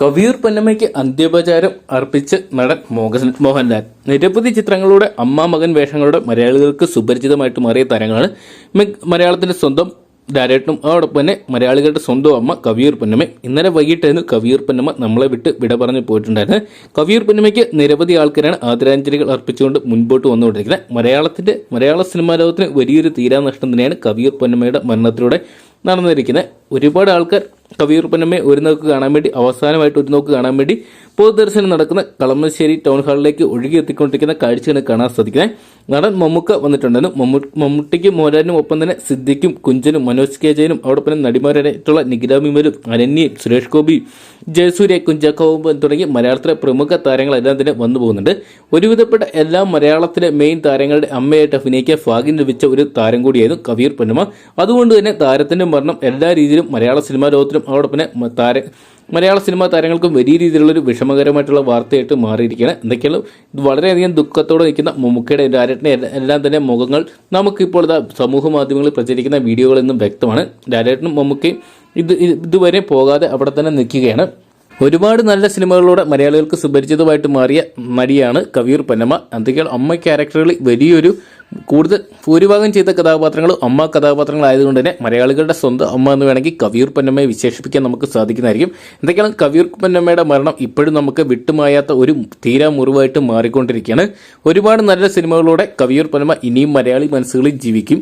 കവിയൂർ പൊന്നമ്മയ്ക്ക് അന്ത്യോപചാരം അർപ്പിച്ച് നടൻ മോഹൻ മോഹൻലാൽ. നിരവധി ചിത്രങ്ങളുടെ അമ്മ മകൻ വേഷങ്ങളുടെ മലയാളികൾക്ക് സുപരിചിതമായിട്ട് മാറിയ താരങ്ങളാണ് മലയാളത്തിന്റെ സ്വന്തം ഡയറക്ടറും അതോടൊപ്പം തന്നെ മലയാളികളുടെ സ്വന്തം അമ്മ കവിയൂർ പൊന്നമ്മ. ഇന്നലെ വൈകിട്ടായിരുന്നു കവിയൂർ പൊന്നമ്മ നമ്മളെ വിട്ട് വിട പറഞ്ഞു പോയിട്ടുണ്ടായിരുന്നു കവിയൂർ പൊന്നമ്മയ്ക്ക് നിരവധി ആൾക്കാരാണ് ആദരാഞ്ജലികൾ അർപ്പിച്ചുകൊണ്ട് മുൻപോട്ട് വന്നുകൊണ്ടിരിക്കുന്നത്. മലയാളത്തിന്റെ മലയാള സിനിമാ ലോകത്തിന് വലിയൊരു തീരാനഷ്ടം തന്നെയാണ് കവിയൂർ പൊന്നമ്മയുടെ മരണത്തിലൂടെ നടന്നിരിക്കുന്നത്. ഒരുപാട് ആൾക്കാർ കവിയൂർ പൊന്നമ്മയെ ഒരു നോക്ക് കാണാൻ വേണ്ടി അവസാനമായിട്ട് ഒരു നോക്ക് കാണാൻ വേണ്ടി പൊതുദർശനം നടക്കുന്ന കളമശ്ശേരി ടൗൺ ഹാളിലേക്ക് ഒഴുകി എത്തിക്കൊണ്ടിരിക്കുന്ന കാഴ്ചയാണ് കാണാൻ സാധിക്കുന്നത്. നടൻ മമ്മൂക്ക വന്നിട്ടുണ്ടായിരുന്നു മമ്മൂ മമ്മൂട്ടിക്ക് മോരാനും ഒപ്പം തന്നെ സിദ്ദിഖും കുഞ്ചനും മനോജ് കെ ജയനും അവിടെ തന്നെ നടിമാരായിട്ടുള്ള നികിരാമിമരും അനന്യയും സുരേഷ് ഗോപി ജയസൂര്യ കുഞ്ചാക്കോവും തുടങ്ങി മലയാളത്തിലെ പ്രമുഖ താരങ്ങളെല്ലാം തന്നെ വന്നു പോകുന്നുണ്ട്. ഒരുവിധപ്പെട്ട എല്ലാ മലയാളത്തിലെ മെയിൻ താരങ്ങളുടെ അമ്മയായിട്ട് അഭിനയിക്കാൻ ഭാഗ്യം ലഭിച്ച ഒരു താരം കൂടിയായിരുന്നു കവിയൂർ പൊന്നമ്മ. അതുകൊണ്ട് തന്നെ താരത്തിന്റെ മരണം എല്ലാ രീതിയിലും മലയാള സിനിമാ ലോകത്തിലും പിന്നെ താര മലയാള സിനിമാ താരങ്ങൾക്കും വലിയ രീതിയിലുള്ളൊരു വിഷമകരമായിട്ടുള്ള വാർത്തയായിട്ട് മാറിയിരിക്കുകയാണ്. എന്തൊക്കെയാണ്? ഇത് വളരെയധികം ദുഃഖത്തോടെ നിൽക്കുന്ന മമ്മൂക്കയുടെ ഡയറക്ടറിന്റെ എല്ലാ- തന്നെ മുഖങ്ങൾ നമുക്കിപ്പോൾ സമൂഹ മാധ്യമങ്ങളിൽ പ്രചരിക്കുന്ന വീഡിയോകളെന്നും വ്യക്തമാണ്. ഡയറക്ടറും മമ്മൂക്കയും ഇത് ഇതുവരെ പോകാതെ അവിടെ തന്നെ നിൽക്കുകയാണ്. ഒരുപാട് നല്ല സിനിമകളിലൂടെ മലയാളികൾക്ക് സുപരിചിതമായിട്ട് മാറിയ നടിയാണ് കവിയൂർ പൊന്നമ്മ. എന്തൊക്കെയാണ് അമ്മ ക്യാരക്ടറുകളിൽ വലിയൊരു കൂടുതൽ ഭൂരിഭാഗം ചെയ്ത കഥാപാത്രങ്ങൾ അമ്മ കഥാപാത്രങ്ങളായതുകൊണ്ട് തന്നെ മലയാളികളുടെ സ്വന്തം അമ്മ എന്ന് വേണമെങ്കിൽ കവിയൂർ പൊന്നമ്മയെ വിശേഷിപ്പിക്കാൻ നമുക്ക് സാധിക്കുന്നതായിരിക്കും. എന്തൊക്കെയാണ് കവിയൂർ പൊന്നമ്മയുടെ മരണം ഇപ്പോഴും നമുക്ക് വിട്ടുമായാത്ത ഒരു തീരാ മുറിവായിട്ട് മാറിക്കൊണ്ടിരിക്കുകയാണ്. ഒരുപാട് നല്ല സിനിമകളിലൂടെ കവിയൂർ പൊന്നമ്മ ഇനിയും മലയാളി മനസ്സുകളിൽ ജീവിക്കും.